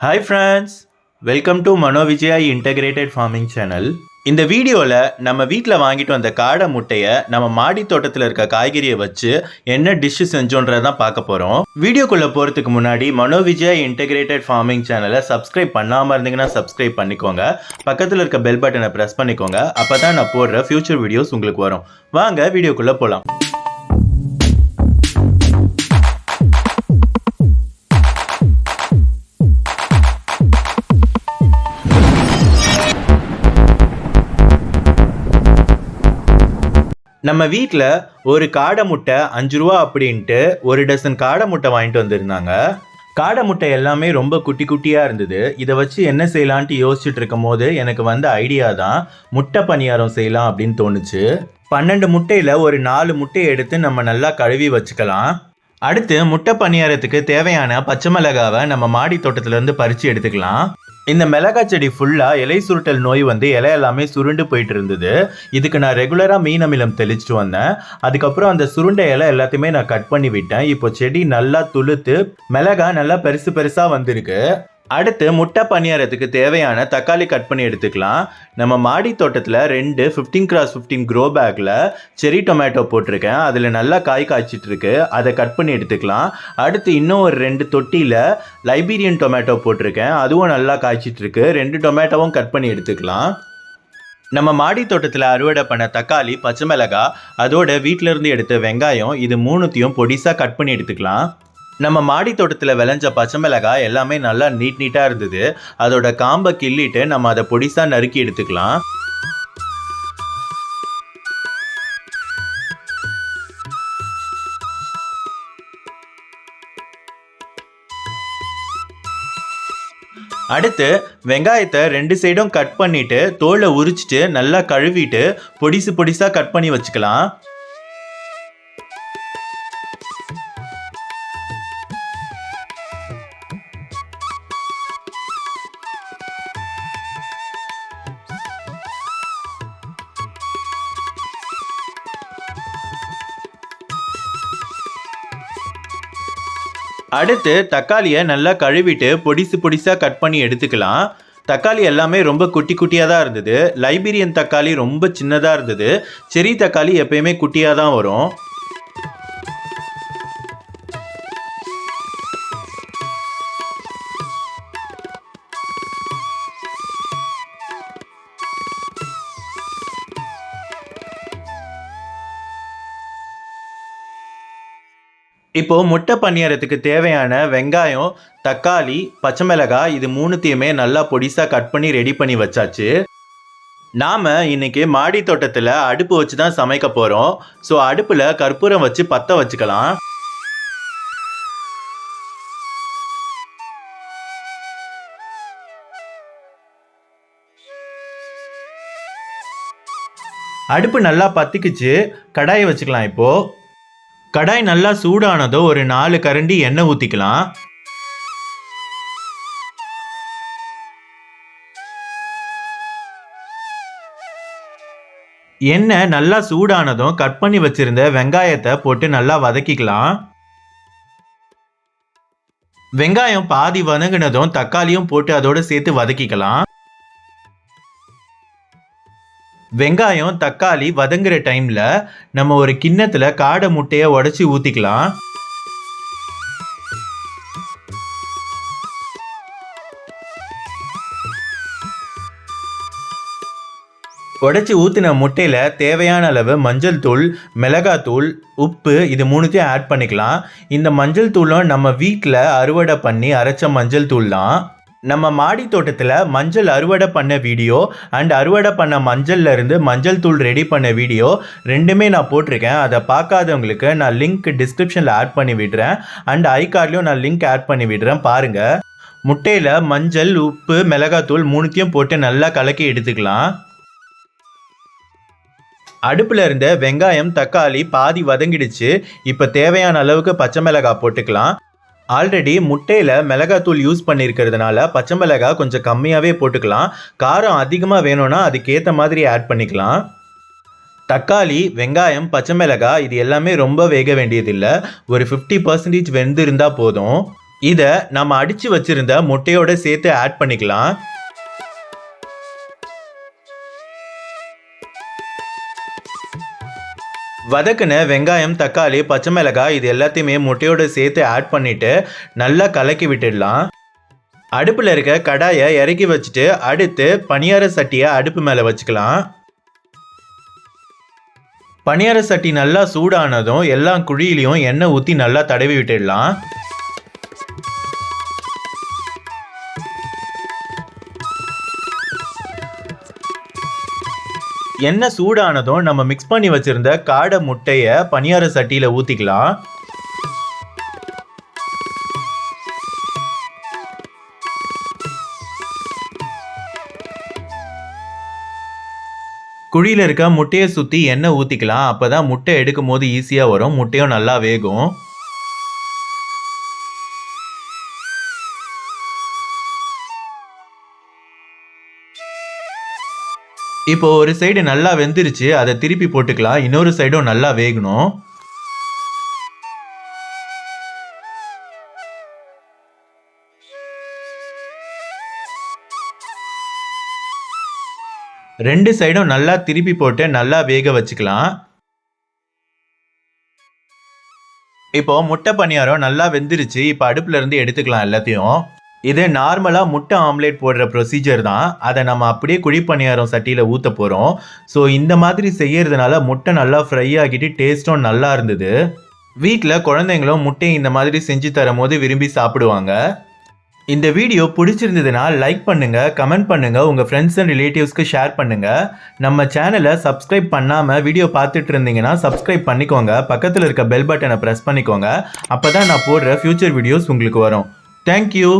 Hi friends welcome to Manovijaya integrated farming channel இந்த வீடியோவில் நம்ம வீட்டில் வாங்கிட்டு வந்த காடை முட்டையை நம்ம மாடி தோட்டத்தில் இருக்க காய்கறியை வச்சு என்ன டிஷ்ஷு செஞ்சோன்றதை தான் பார்க்க போகிறோம் வீடியோக்குள்ளே போகிறதுக்கு முன்னாடி மனோவிஜயா இன்டகிரேட்டட் ஃபார்மிங் சேனலை சப்ஸ்கிரைப் பண்ணாமல் இருந்தீங்கன்னா சப்ஸ்கிரைப் பண்ணிக்கோங்க. பக்கத்தில் இருக்க பெல் பட்டனை ப்ரெஸ் பண்ணிக்கோங்க. அப்போ தான் நான் போடுற ஃபியூச்சர் வீடியோஸ் உங்களுக்கு வரும். வாங்க வீடியோக்குள்ளே போகலாம் நம்ம வீட்டில் ஒரு காடை முட்டை அஞ்சு ரூபா அப்படின்ட்டு ஒரு டசன் காடை முட்டை வாங்கிட்டு வந்திருந்தாங்க. காடை முட்டை எல்லாமே ரொம்ப குட்டி குட்டியாக இருந்தது. இதை வச்சு என்ன செய்யலான்ட்டு யோசிச்சுட்டு இருக்கும் போது எனக்கு வந்த ஐடியா தான் முட்டை பணியாரம் செய்யலாம் அப்படின்னு தோணுச்சு. பன்னெண்டு முட்டையில் ஒரு நாலு முட்டையை எடுத்து நம்ம நல்லா கழுவி வச்சுக்கலாம். அடுத்து முட்டை பணியாரத்துக்கு தேவையான பச்சை மிளகாவை நம்ம மாடி தோட்டத்துலேருந்து பறித்து எடுத்துக்கலாம். இந்த மிளகாய் செடி ஃபுல்லாக இலை சுருட்டல் நோய் வந்து இலை எல்லாமே சுருண்டு போயிட்டு இருந்தது இதுக்கு நான் ரெகுலராக மீன் அமிலம் தெளிச்சிட்டு வந்தேன். அதுக்கப்புறம் அந்த சுருண்ட இலை எல்லாத்தையுமே நான் கட் பண்ணி விட்டேன் இப்போ செடி நல்லா துளுத்து மிளகாய் நல்லா பெருசு பெருசாக வந்திருக்கு. அடுத்து முட்டை பணியாரத்துக்கு தேவையான தக்காளி கட் பண்ணி எடுத்துக்கலாம். நம்ம மாடி தோட்டத்தில் ரெண்டு ஃபிஃப்டீன் கிராஸ் ஃபிஃப்டீன் க்ரோ பேக்கில் செரி டொமேட்டோ போட்டிருக்கேன். அதில் நல்லா காய் காய்ச்சிட்டு இருக்கு அதை கட் பண்ணி எடுத்துக்கலாம். அடுத்து இன்னும் ஒரு ரெண்டு தொட்டியில் லைபீரியன் டொமேட்டோ போட்டிருக்கேன். அதுவும் நல்லா காய்ச்சிட்டு இருக்கு ரெண்டு டொமேட்டோவும் கட் பண்ணி எடுத்துக்கலாம். நம்ம மாடி தோட்டத்தில் அறுவடை பண்ண தக்காளி பச்சை மிளகாய் அதோட வீட்டிலேருந்து எடுத்த வெங்காயம் இது மூணுத்தையும் பொடிசாக கட் பண்ணி எடுத்துக்கலாம். நம்ம மாடி தோட்டத்தில் விளைஞ்ச பச்சை மிளகாய் எல்லாமே நல்லா நீட் நீட்டாக இருந்தது. அதோட காம்பை கிள்ளிட்டு நம்ம அதை பொடிசாக நறுக்கி எடுத்துக்கலாம். அடுத்து வெங்காயத்தை ரெண்டு சைடும் கட் பண்ணிட்டு தோலை உரிச்சிட்டு நல்லா கழுவிட்டு பொடிசு பொடிசாக கட் பண்ணி வச்சுக்கலாம். அடுத்து தக்காளியை நல்லா கழுவிட்டு பொடிசு பொடிசாக கட் பண்ணி எடுத்துக்கலாம். தக்காளி எல்லாமே ரொம்ப குட்டி குட்டியாக தான் இருந்தது. லைபீரியன் தக்காளி ரொம்ப சின்னதாக இருந்தது. செரி தக்காளி எப்பயுமே குட்டியாக தான் வரும். இப்போது முட்டை பணியாரத்துக்கு தேவையான வெங்காயம் தக்காளி பச்சை மிளகாய் இது மூணுத்தையுமே நல்லா பொடிசாக கட் பண்ணி ரெடி பண்ணி வச்சாச்சு. நாம் இன்னைக்கு மாடி தோட்டத்தில் அடுப்பு வச்சு தான் சமைக்க போகிறோம் ஸோ அடுப்பில் கற்பூரம் வச்சு பற்ற வச்சுக்கலாம். அடுப்பு நல்லா பற்றிக்குச்சு கடாயை வச்சுக்கலாம் இப்போது கடாய் நல்லா சூடானதோ ஒரு நாலு கரண்டி எண்ணெய் ஊற்றிக்கலாம் எண்ணெய் நல்லா சூடானதும் கட் பண்ணி வச்சிருந்த வெங்காயத்தை போட்டு நல்லா வதக்கிக்கலாம். வெங்காயம் பாதி வதங்கினதும் தக்காளியும் போட்டு அதோட சேர்த்து வதக்கிக்கலாம். வெங்காயம் தக்காளி வதங்குற டைமில் நம்ம ஒரு கிண்ணத்தில் காடை முட்டையை உடச்சி ஊற்றிக்கலாம் உடச்சி ஊற்றின முட்டையில் தேவையான அளவு மஞ்சள் தூள் மிளகாத்தூள் உப்பு இது மூணுத்தையும் ஆட் பண்ணிக்கலாம். இந்த மஞ்சள் தூளும் நம்ம வீட்டில் அறுவடை பண்ணி அரைச்ச மஞ்சள் தூள் தான். நம்ம மாடி தோட்டத்தில் மஞ்சள் அறுவடை பண்ண வீடியோ அண்ட் அறுவடை பண்ண மஞ்சள்ல இருந்து மஞ்சள் தூள் ரெடி பண்ண வீடியோ ரெண்டுமே நான் போட்டிருக்கேன். அதை பார்க்காதவங்களுக்கு நான் லிங்க் டிஸ்கிரிப்ஷனில் ஆட் பண்ணி விடுறேன். அண்ட் ஐ கார்ட்லேயும் நான் லிங்க் ஆட் பண்ணி விடுறேன். பாருங்கள் முட்டையில் மஞ்சள் உப்பு மிளகாத்தூள் மூணுத்தையும் போட்டு நல்லா கலக்கி எடுத்துக்கலாம். அடுப்பில் இருந்த வெங்காயம் தக்காளி பாதி வதங்கிடுச்சு. இப்போ தேவையான அளவுக்கு பச்சை மிளகாய் போட்டுக்கலாம். ஆல்ரெடி முட்டையில் மிளகாத்தூள் யூஸ் பண்ணியிருக்கிறதுனால பச்சை மிளகாய் கொஞ்சம் கம்மியாகவே போட்டுக்கலாம். காரம் அதிகமாக வேணும்னா அதுக்கேற்ற மாதிரி ஆட் பண்ணிக்கலாம். தக்காளி வெங்காயம் பச்சை மிளகாய் இது எல்லாமே ரொம்ப வேக வேண்டியதில்லை. ஒரு ஃபிஃப்டி பர்சன்டேஜ் வெந்திருந்தால் போதும். இதை நம்ம அடித்து வச்சுருந்த முட்டையோடு சேர்த்து ஆட் பண்ணிக்கலாம். வதக்குன வெங்காயம் தக்காளி பச்சை மிளகாய் இது எல்லாத்தையுமே முட்டையோடு சேர்த்து ஆட் பண்ணிவிட்டு நல்லா கலக்கி விட்டுடலாம். அடுப்பில் இருக்க கடாயை இறக்கி வச்சுட்டு அடுத்து பணியார சட்டியை அடுப்பு மேலே வச்சுக்கலாம். பணியார சட்டி நல்லா சூடானதும் எல்லா குழியிலையும் எண்ணெய் ஊற்றி நல்லா தடவி விட்டுடலாம். எண்ணெய் சூடானதும் நம்ம மிக்ஸ் பண்ணி வச்சிருந்த காடை முட்டையை பணியார சட்டியில் ஊற்றிக்கலாம் குழியில் இருக்க முட்டையை சுற்றி எண்ணெய் ஊற்றிக்கலாம் அப்போ தான் முட்டை எடுக்கும் போது ஈஸியாக வரும். முட்டையும் நல்லா வேகும். இப்போ ஒரு சைடு நல்லா வெந்துருச்சு அதை திருப்பி போட்டுக்கலாம். இன்னொரு சைடும் நல்லா வேகணும். ரெண்டு சைடும் நல்லா திருப்பி போட்டு நல்லா வேக வச்சுக்கலாம். இப்போ முட்டை பணியாரம் நல்லா வெந்துருச்சு. இப்போ அடுப்புல இருந்து எடுத்துக்கலாம் எல்லாத்தையும். இது நார்மலாக முட்டை ஆம்லேட் போடுற ப்ரொசீஜர் தான். அதை நம்ம அப்படியே குழிப்பணியாரம் சட்டியில் ஊற்ற போகிறோம் ஸோ இந்த மாதிரி செய்யறதுனால முட்டை நல்லா ஃப்ரை ஆகிட்டு டேஸ்ட்டும் நல்லா இருந்தது. வீட்டில் குழந்தைங்களும் முட்டையை இந்த மாதிரி செஞ்சு தரும் போது விரும்பி சாப்பிடுவாங்க. இந்த வீடியோ பிடிச்சிருந்ததுன்னா லைக் பண்ணுங்கள் கமெண்ட் பண்ணுங்கள் உங்கள் ஃப்ரெண்ட்ஸ் அண்ட் ரிலேட்டிவ்ஸ்க்கு ஷேர் பண்ணுங்கள் நம்ம சேனலை சப்ஸ்கிரைப் பண்ணாமல் வீடியோ பார்த்துட்டு இருந்தீங்கன்னா சப்ஸ்கிரைப் பண்ணிக்கோங்க. பக்கத்தில் இருக்க பெல் பட்டனை ப்ரெஸ் பண்ணிக்கோங்க. அப்போ தான் நான் போடுற ஃபியூச்சர் வீடியோஸ் உங்களுக்கு வரும். தேங்க்யூ